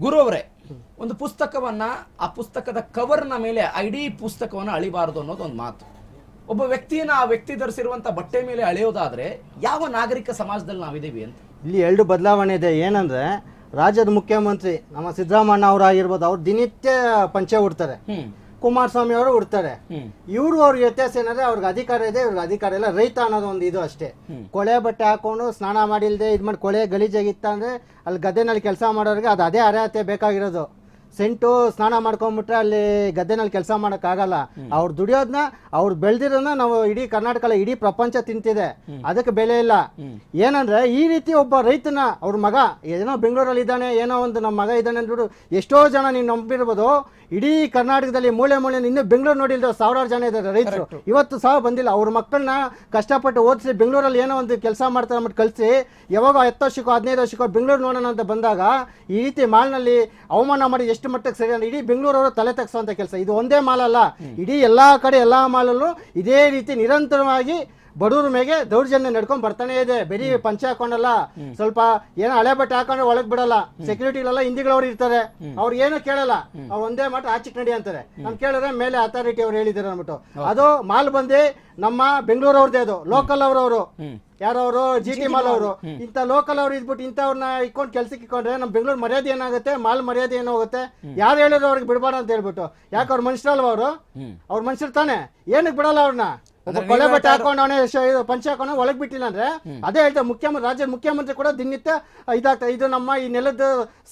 ಗುರು ಅವರೇ ಒಂದು ಪುಸ್ತಕವನ್ನ ಆ ಪುಸ್ತಕದ ಕವರ್ನ ಮೇಲೆ ಐಡಿ ಇಡೀ ಪುಸ್ತಕವನ್ನು ಅಳಿಬಾರದು ಅನ್ನೋದು ಒಂದು ಮಾತು. ಒಬ್ಬ ವ್ಯಕ್ತಿಯನ್ನ ಆ ವ್ಯಕ್ತಿ ಧರಿಸಿರುವಂತ ಬಟ್ಟೆ ಮೇಲೆ ಅಳೆಯೋದಾದ್ರೆ ಯಾವ ನಾಗರಿಕ ಸಮಾಜದಲ್ಲಿ ನಾವಿದ್ದೀವಿ ಅಂತ? ಇಲ್ಲಿ ಎರಡು ಬದಲಾವಣೆ ಇದೆ. ಏನಂದ್ರೆ ರಾಜ್ಯದ ಮುಖ್ಯಮಂತ್ರಿ ನಮ್ಮ ಸಿದ್ದರಾಮಣ್ಣ ಅವರಾಗಿರ್ಬೋದು ಅವ್ರು ದಿನನಿತ್ಯ ಪಂಚೆ ಉಡ್ತಾರೆ. ಹ್ಮ್. ಕುಮಾರಸ್ವಾಮಿ ಅವರು ಉಡ್ತಾರೆ ಇವರು ಅವ್ರ ವ್ಯತ್ಯಾಸ ಏನಂದ್ರೆ ಅವ್ರಿಗೆ ಅಧಿಕಾರ ಇದೆ ಇವ್ರಿಗೆ ಅಧಿಕಾರ ಇಲ್ಲ. ರೈತ ಅನ್ನೋದು ಒಂದು ಇದು ಅಷ್ಟೇ. ಕೊಳೆ ಬಟ್ಟೆ ಹಾಕೊಂಡು ಸ್ನಾನ ಮಾಡಿಲ್ದೆ ಇದು ಮಾಡಿ ಕೊಳೆ ಗಲೀಜಾಗಿತ್ತ ಅಂದ್ರೆ ಅಲ್ಲಿ ಗದ್ದೆನಲ್ಲಿ ಕೆಲಸ ಮಾಡೋರಿಗೆ ಅದು ಅದೇ ಅರ್ಹತೆ ಬೇಕಾಗಿರೋದು. ಸೆಂಟು ಸ್ನಾನ ಮಾಡ್ಕೊಂಡ್ಬಿಟ್ರೆ ಅಲ್ಲಿ ಗದ್ದೆನಲ್ಲಿ ಕೆಲಸ ಮಾಡೋಕ್ಕಾಗಲ್ಲ. ಅವ್ರು ದುಡಿಯೋದನ್ನ ಅವ್ರು ಬೆಳೆದಿರೋದನ್ನ ನಾವು ಇಡೀ ಕರ್ನಾಟಕ ಇಡೀ ಪ್ರಪಂಚ ತಿಂತಿದೆ. ಅದಕ್ಕೆ ಬೆಲೆ ಇಲ್ಲ. ಏನಂದ್ರೆ ಈ ರೀತಿ ಒಬ್ಬ ರೈತನ ಅವ್ರ ಮಗ ಏನೋ ಬೆಂಗಳೂರಲ್ಲಿ ಇದ್ದಾನೆ ಏನೋ ಒಂದು ನಮ್ಮ ಮಗ ಇದ್ದಾನೆ ಅಂದ್ಬಿಟ್ಟು ಎಷ್ಟೋ ಜನ ನೀವು ನಂಬಿರ್ಬೋದು. ಇಡೀ ಕರ್ನಾಟಕದಲ್ಲಿ ಮೂಳೆ ಮೂಲೆ ಇನ್ನೂ ಬೆಂಗಳೂರು ನೋಡಿಲ್ದ ಸಾವಿರಾರು ಜನ ಇದ್ದಾರೆ ರೈತರು. ಇವತ್ತು ಸಹ ಬಂದಿಲ್ಲ. ಅವ್ರ ಮಕ್ಕಳನ್ನ ಕಷ್ಟಪಟ್ಟು ಓದಿಸಿ ಬೆಂಗಳೂರಲ್ಲಿ ಏನೋ ಒಂದು ಕೆಲಸ ಮಾಡ್ತಾರೆ ಅಂದ್ಬಿಟ್ಟು ಕಲಿಸಿ ಯಾವಾಗ ಹತ್ತು ವರ್ಷಕ್ಕೋ ಹದಿನೈದು ವರ್ಷಕ್ಕೋ ಬೆಂಗಳೂರು ನೋಡೋಣ ಅಂತ ಬಂದಾಗ ಈ ರೀತಿ ಮಾಲ್ನಲ್ಲಿ ಅವಮಾನ ಮಾಡಿ ಎಷ್ಟು ಮಟ್ಟಕ್ಕೆ ಸರಿ ಅಂದ್ರೆ ಇಡೀ ಬೆಂಗಳೂರವರು ತಲೆ ಅಂತ ಕೆಲಸ. ಇದು ಒಂದೇ ಮಾಲ್ ಅಲ್ಲ ಇಡೀ ಎಲ್ಲಾ ಕಡೆ ಎಲ್ಲಾ ಮಾಲಲ್ಲೂ ಇದೇ ರೀತಿ ನಿರಂತರವಾಗಿ ಬಡವ್ರ ಮೇಲೆ ದೌರ್ಜನ್ಯ ನಡ್ಕೊಂಡ್ ಬರ್ತಾನೆ ಇದೆ. ಬರೀ ಪಂಚೆ ಹಾಕೊಂಡಲ್ಲ ಸ್ವಲ್ಪ ಏನೋ ಹಳೆ ಬಟ್ಟೆ ಹಾಕೊಂಡ್ರೆ ಒಳಗ್ ಬಿಡಲ್ಲ. ಸೆಕ್ಯೂರಿಟಿಲೆಲ್ಲ ಹಿಂದಿಗಳವ್ರು ಇರ್ತಾರೆ. ಅವ್ರು ಏನು ಕೇಳಲ್ಲ. ಅವ್ರು ಒಂದೇ ಮಾತ್ರ ಆಚೆ ನಡಿ ಅಂತಾರೆ. ನಮ್ ಕೇಳಿದ್ರೆ ಮೇಲೆ ಅಥಾರಿಟಿ ಅವ್ರು ಹೇಳಿದಾರೆ ಅಂದ್ಬಿಟ್ಟು. ಅದು ಮಾಲ್ ಬಂದು ನಮ್ಮ ಬೆಂಗಳೂರು ಅವ್ರದ್ದೇ ಅದು ಲೋಕಲ್ ಅವ್ರವ್ರು. ಯಾರವರು? ಜಿ ಟಿ ಮಾಲ್ ಅವರು. ಇಂಥ ಲೋಕಲ್ ಅವ್ರು ಇದ್ಬಿಟ್ಟು ಇಂಥವ್ರನ್ನ ಇಟ್ಕೊಂಡು ಕೆಲ್ಸಕ್ಕೆ ಇಟ್ಕೊಂಡ್ರೆ ನಮ್ಮ ಬೆಂಗಳೂರು ಮರ್ಯಾದೆ ಏನಾಗುತ್ತೆ? ಮಾಲ್ ಮರ್ಯಾದೆ ಏನಾಗುತ್ತೆ ಹೋಗುತ್ತೆ? ಯಾರು ಹೇಳಿದ್ರು ಅವ್ರಿಗೆ ಬಿಡಬಾರ್ದು ಅಂತ ಹೇಳ್ಬಿಟ್ಟು. ಯಾಕೆ ಅವ್ರ ಮನುಷ್ಯರಲ್ವ ಅವರು? ಅವ್ರ ಮನುಷ್ಯರು ತಾನೆ. ಏನಕ್ಕೆ ಬಿಡಲ್ಲ ಅವ್ರನ್ನ ನೀವು ಬಟ್ಟೆ ಹಾಕೊಂಡವನೇ ಪಂಚ ಹಾಕೊಂಡ ಒಳಗ್ ಬಿಟ್ಟಿಲ್ಲ ಅಂದ್ರೆ ಅದೇ ಹೇಳ್ತಾರೆ ಮುಖ್ಯಮಂತ್ರಿ ರಾಜ್ಯದ ಮುಖ್ಯಮಂತ್ರಿ ಕೂಡ ದಿನನಿತ್ಯ ಇದಾಗ್ತದೆ ಇದು ನಮ್ಮ ಈ ನೆಲದ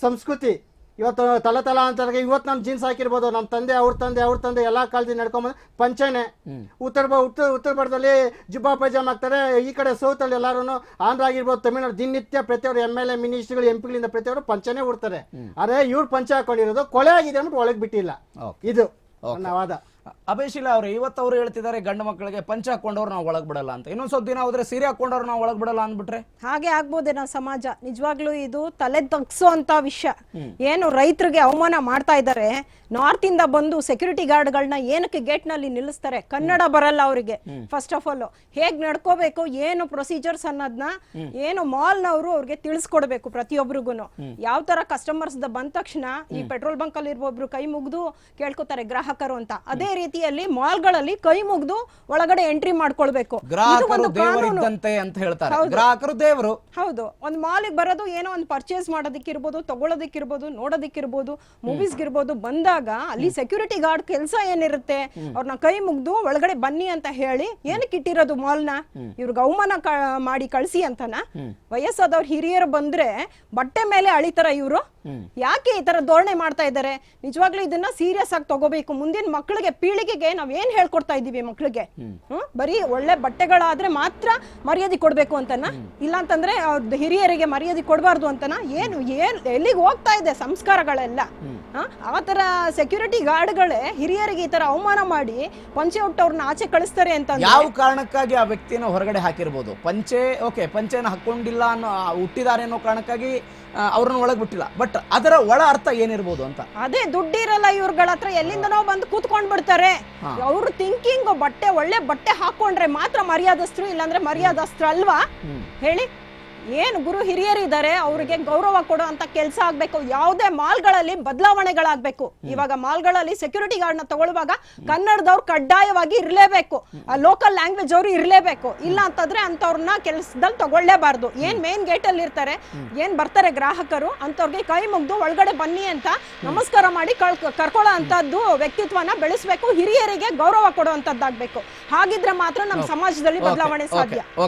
ಸಂಸ್ಕೃತಿ. ಇವತ್ತು ತಲೆ ತಲ ಅಂತ ಇವತ್ತು ನಮ್ಮ ಜೀನ್ಸ್ ಹಾಕಿರ್ಬೋದು ನಮ್ಮ ತಂದೆ ಅವ್ರ ತಂದೆ ಅವ್ರ ತಂದೆ ಎಲ್ಲಾ ಕಾಲದಿಂದ ನಡ್ಕೊಂಬಂದು ಪಂಚನೆ. ಉತ್ತರ ಉತ್ತರ ಉತ್ತರ ಭಾರತದಲ್ಲಿ ಜುಬ್ಬಾ ಪೈಜಾಮ್ ಹಾಕ್ತಾರೆ. ಈ ಕಡೆ ಸೌತ್ ಅಲ್ಲಿ ಎಲ್ಲಾರು ಆಂಧ್ರ ಆಗಿರ್ಬೋದು ತಮಿಳ್ನಾಡು ದಿನನಿತ್ಯ ಪ್ರತಿಯೊಬ್ಬರು ಎಂ ಎಲ್ ಎ ಮಿನಿಸ್ಟ್ರಿಗಳು ಎಂ ಪಿಗಳಿಂದ ಪ್ರತಿಯೊಬ್ಬರು ಪಂಚನೆ ಉಡ್ತಾರೆ. ಅರೆ ಇವ್ರು ಪಂಚ ಹಾಕೊಂಡಿರೋದು ಕೊಳೆ ಆಗಿದೆ ಅಂದ್ಬಿಟ್ಟು ಒಳಗ್ ಬಿಟ್ಟಿಲ್ಲ. ಇದು ನನ್ನ ವಾದ. ಅಭಯಶೀಲ ಅವರು ಇವತ್ತು ಅವ್ರು ಹೇಳ್ತಿದ್ದಾರೆ ಗಂಡು ಮಕ್ಕಳಿಗೆ ಪಂಚ ಹಾಕೊಂಡವ್ರು ನಾವು ಒಳಗ್ ಬಿಡಲ್ಲ ಅಂತ. ಇನ್ನೊಂದು ಸ್ವಲ್ಪ ದಿನ ಹೋದ್ರೆ ಸೀರೆ ಹಾಕೊಂಡವ್ರು ನಾವು ಒಳಗ್ ಬಿಡಲ್ಲ ಅಂದ್ಬಿಟ್ರೆ? ಹಾಗೆ ಆಗ್ಬೋದೇನೋ ಸಮಾಜ. ನಿಜವಾಗ್ಲೂ ಇದು ತಲೆ ತಗ್ಸೋಂತ ವಿಷಯ. ಏನು ರೈತರಿಗೆ ಅವಮಾನ ಮಾಡ್ತಾ ಇದ್ದಾರೆ ನಾರ್ತ್ ಇಂದ ಬಂದು ಸೆಕ್ಯೂರಿಟಿ ಗಾರ್ಡ್ಗಳನ್ನ ಏನಕ್ಕೆ ಗೇಟ್ನಲ್ಲಿ ನಿಲ್ಲಿಸ್ತಾರೆ? ಕನ್ನಡ ಬರಲ್ಲ ಅವರಿಗೆ ಫಸ್ಟ್ ಆಫ್ ಆಲ್ ಹೇಗ್ ನಡ್ಕೋಬೇಕು ಏನು ಪ್ರೊಸೀಜರ್ಸ್ ಅನ್ನೋದನ್ನ ಏನು ಮಾಲ್ ನವರು ಅವ್ರಿಗೆ ತಿಳಿಸ್ಕೊಡ್ಬೇಕು ಪ್ರತಿಯೊಬ್ಬರಿಗು ಯಾವ ತರ ಕಸ್ಟಮರ್ಸ್ ಬಂದ ತಕ್ಷಣ ಈ ಪೆಟ್ರೋಲ್ ಬಂಕ್ ಅಲ್ಲಿ ಇರುವ ಕೈ ಮುಗಿದು ಕೇಳ್ಕೊತಾರೆ ಗ್ರಾಹಕರು ಅಂತ. ಅದೇ ರೀತಿಯಲ್ಲಿ ಮಾಲ್ಗಳಲ್ಲಿ ಕೈ ಮುಗಿದು ಒಳಗಡೆ ಎಂಟ್ರಿ ಮಾಡ್ಕೊಳ್ಬೇಕು. ಗ್ರಾಹಕರು ಕಾನೂನು ದೇವರಿದ್ದಂತೆ ಅಂತ ಹೇಳ್ತಾರೆ. ಗ್ರಾಹಕರು ದೇವರು. ಹೌದು. ಒಂದ್ ಮಾಲಿಗೆ ಬರೋದು ಏನೋ ಒಂದು ಪರ್ಚೇಸ್ ಮಾಡೋದಕ್ಕಿರ್ಬೋದು ತಗೊಳ್ಳೋದಕ್ಕಿರ್ಬೋದು ನೋಡೋದಕ್ಕಿರ್ಬೋದು ಮೂವೀಸ್ಗಿರ್ಬೋದು ಬಂದಾಗ ಅಲ್ಲಿ ಸೆಕ್ಯೂರಿಟಿ ಗಾರ್ಡ್ ಕೆಲಸ ಏನಿರುತ್ತೆ ಅವ್ರನ್ನ ಕೈ ಮುಗ್ದು ಒಳಗಡೆ ಬನ್ನಿ ಅಂತ ಹೇಳಿ ಏನಕ್ಕೆ ಇಟ್ಟಿರೋದು ಮಾಲ್ನ? ಇವ್ರಿಗೆ ಅವಮಾನ ಮಾಡಿ ಕಳ್ಸಿ ಅಂತನ? ವಯಸ್ಸಾದವ್ರ ಹಿರಿಯರು ಬಂದ್ರೆ ಬಟ್ಟೆ ಮೇಲೆ ಅಳಿತಾರ ಇವರು. ಯಾಕೆ ಈ ತರ ಧೋರಣೆ ಮಾಡ್ತಾ ಇದ್ದಾರೆ? ನಿಜವಾಗ್ಲೂ ಇದನ್ನ ಸೀರಿಯಸ್ ಆಗಿ ತಗೋಬೇಕು. ಮುಂದಿನ ಮಕ್ಕಳಿಗೆ ಪೀಳಿಗೆಗೆ ನಾವ್ ಏನ್ ಹೇಳ್ಕೊಡ್ತಾ ಇದೀವಿ ಮಕ್ಕಳಿಗೆ ಹ್ಮ್. ಬರೀ ಒಳ್ಳೆ ಬಟ್ಟೆಗಳಾದ್ರೆ ಮಾತ್ರ ಮರ್ಯಾದೆ ಕೊಡ್ಬೇಕು ಅಂತನ? ಇಲ್ಲ ಅಂತಂದ್ರೆ ಅವ್ರದ್ದು ಹಿರಿಯರಿಗೆ ಮರ್ಯಾದೆ ಕೊಡಬಾರ್ದು ಅಂತನ? ಏನು ಏನ್ ಎಲ್ಲಿಗೆ ಹೋಗ್ತಾ ಇದೆ ಸಂಸ್ಕಾರಗಳೆಲ್ಲ? ಆ ತರ ಸೆಕ್ಯೂರಿಟಿ ಗಾರ್ಡ್ಗಳೇ ಹಿರಿಯರಿಗೆ ಈ ತರ ಅವಮಾನ ಮಾಡಿ ಪಂಚೆ ಹುಟ್ಟವ್ರನ್ನ ಆಚೆ ಕಳಿಸ್ತಾರೆ ಅಂತ ಯಾವ ಕಾರಣಕ್ಕಾಗಿ ಆ ವ್ಯಕ್ತಿನ ಹೊರಗಡೆ ಹಾಕಿರ್ಬೋದು? ಪಂಚೆ ಓಕೆ ಪಂಚೆನ ಹಾಕೊಂಡಿಲ್ಲ ಅನ್ನೋ ಹುಟ್ಟಿದಾರೆ ಹುಟ್ಟಿದ್ದಾರೆ ಅನ್ನೋ ಕಾರಣಕ್ಕಾಗಿ ಅವ್ರನ್ನ ಒಳಗ್ ಬಿಟ್ಟಿಲ್ಲ. ಬಟ್ ಅದರ ಒಳ ಅರ್ಥ ಏನಿರ್ಬೋದು ಅಂತ? ಅದೇ ದುಡ್ಡಿರಲ್ಲ ಇವ್ರಗಳ ಹತ್ರ ಎಲ್ಲಿಂದನೋ ಬಂದು ಕೂತ್ಕೊಂಡ್ ಬಿಡ್ತಾರೆ ಅವ್ರ ಥಿಂಕಿಂಗ್ ಬಟ್ಟೆ ಒಳ್ಳೆ ಬಟ್ಟೆ ಹಾಕೊಂಡ್ರೆ ಮಾತ್ರ ಮರ್ಯಾದಸ್ತ್ರು ಇಲ್ಲಾಂದ್ರೆ ಮರ್ಯಾದಸ್ತ್ರ ಅಲ್ವಾ? ಹೇಳಿ. ಏನು ಗುರು ಹಿರಿಯರು ಇದ್ದಾರೆ ಅವರಿಗೆ ಗೌರವ ಕೊಡೋ ಅಂತ ಕೆಲಸ ಆಗ್ಬೇಕು. ಯಾವುದೇ ಮಾಲ್ಗಳಲ್ಲಿ ಬದಲಾವಣೆಗಳಾಗಬೇಕು. ಇವಾಗ ಮಾಲ್ಗಳಲ್ಲಿ ಸೆಕ್ಯೂರಿಟಿ ಗಾರ್ಡ್ನ ತಗೊಳ್ಳುವಾಗ ಕನ್ನಡದವ್ರು ಕಡ್ಡಾಯವಾಗಿ ಇರ್ಲೇಬೇಕು. ಆ ಲೋಕಲ್ ಲ್ಯಾಂಗ್ವೇಜ್ ಅವರು ಇರ್ಲೇಬೇಕು. ಇಲ್ಲ ಅಂತಂದ್ರೆ ಅಂತವ್ರನ್ನ ಕೆಲಸದಲ್ಲಿ ತಗೊಳ್ಳೇಬಾರ್ದು. ಏನ್ ಮೇನ್ ಗೇಟ್ ಅಲ್ಲಿ ಇರ್ತಾರೆ ಏನ್ ಬರ್ತಾರೆ ಗ್ರಾಹಕರು ಅಂತವ್ರಿಗೆ ಕೈ ಮುಗ್ದು ಒಳಗಡೆ ಬನ್ನಿ ಅಂತ ನಮಸ್ಕಾರ ಮಾಡಿ ಕಳ್ ಕರ್ಕೊಳ್ಳೋ ಅಂತದ್ದು ವ್ಯಕ್ತಿತ್ವನ ಬೆಳೆಸಬೇಕು. ಹಿರಿಯರಿಗೆ ಗೌರವ ಕೊಡುವಂತದ್ದಾಗಬೇಕು ಹಾಗಿದ್ರೆ ಮಾತ್ರ ನಮ್ಮ ಸಮಾಜದಲ್ಲಿ ಬದಲಾವಣೆ ಸಾಧ್ಯ.